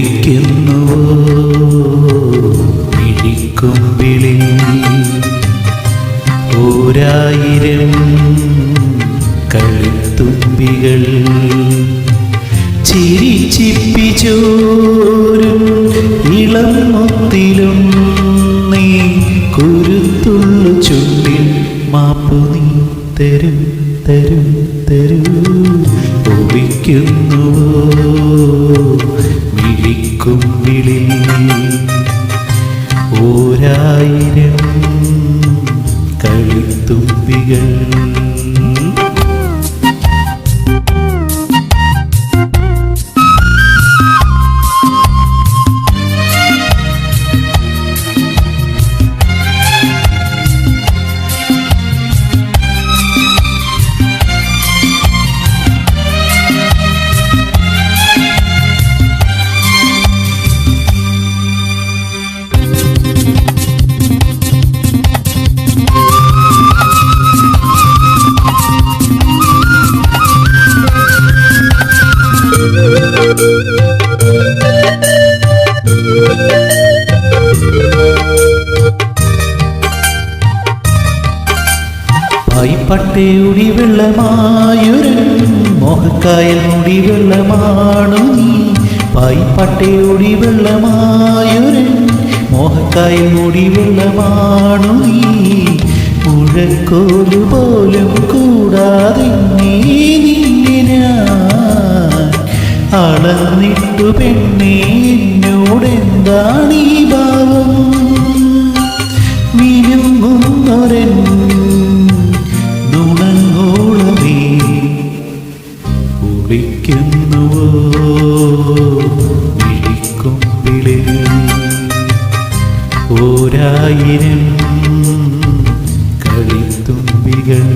പിടിക്കുന്നവോ പിടിക്കും വിളി ചിരിച്ചിപ്പിച്ചോരും ഇളം മൊത്തിലും നീ കുരുത്തുള്ളു ചുണ്ടിൽ മാപ്പു നീ തരും തരും തരൂ. ഒളിക്കുന്നുവോ? മിഴിക്കുമ്പിളിൽ ഓരായിരം കളിത്തുമ്പികൾ പായിപ്പട്ടയുടെ വെള്ളമായൊരു മോഹക്കായൽ മുടി വെള്ളമാണു നീ പായിപ്പട്ടയുടെ വെള്ളമായൊരു മോഹക്കായൽ മുടി വെള്ളമാണു നീ മുഴക്കോല് പോലും കൂടാതെ അളന്നിട്ടു പെണ്ണേ എന്നോടെന്താണീ ഭാവം? മിനുങ്ങുന്നൊരൻ നുണങ്ങോളമേ കുളിക്കുന്നുവോ? വിളിക്കുമ്പിളിൽ ഓരായിരം കളിത്തുമ്പികൾ.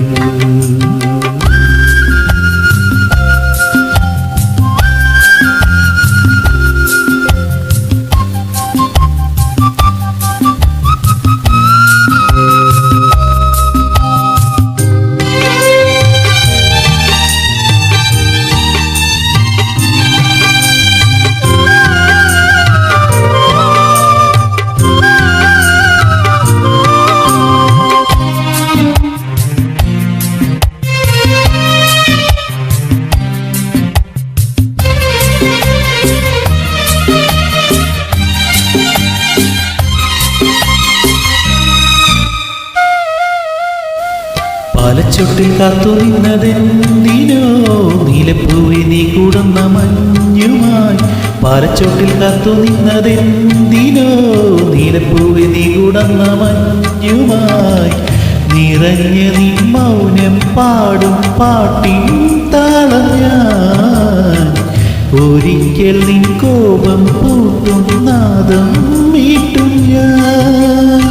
പാലച്ചൊട്ടിൽ കാത്തു നിന്നതെന്തിനോ നീലപ്പൂവി നീ കൂടുന്ന മഞ്ഞുമായി പാലച്ചുട്ടിൽ കാത്തു നിന്നതെന്തിനോ നീലപ്പൂവി നീ കൂടുന്ന മഞ്ഞുമായി നിറഞ്ഞ നീ മൗനം പാടും പാട്ടിൻ താളം ഞാൻ. ഒരിക്കൽ നീ കോപം പൂട്ടും നാദം മീട്ടും ഞാൻ.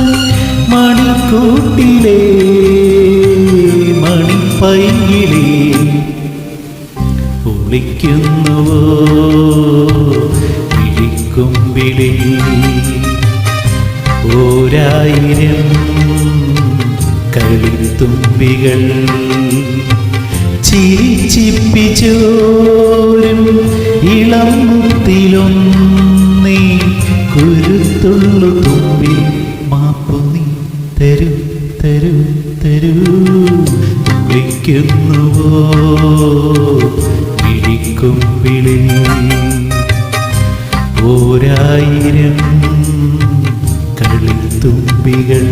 മണിക്കൂട്ടിലേ മണിപ്പൈയിലേ ഒളിക്കുന്നുവോ? വിളിക്കുമ്പിളിൽ ഓരായിരം കളിത്തുമ്പികൾ ചിരിച്ചിപ്പിച്ചോരും ഇളം മുത്തിലൊന്നേ കുരുത്തുള്ളു തുമ്പി മാപ്പു നീ തരൂ തരൂ തരൂ. വിളിക്കുന്നുവോ? വിളിക്കുമ്പിളിൽ ഓരായിരം കളിത്തുമ്പികൾ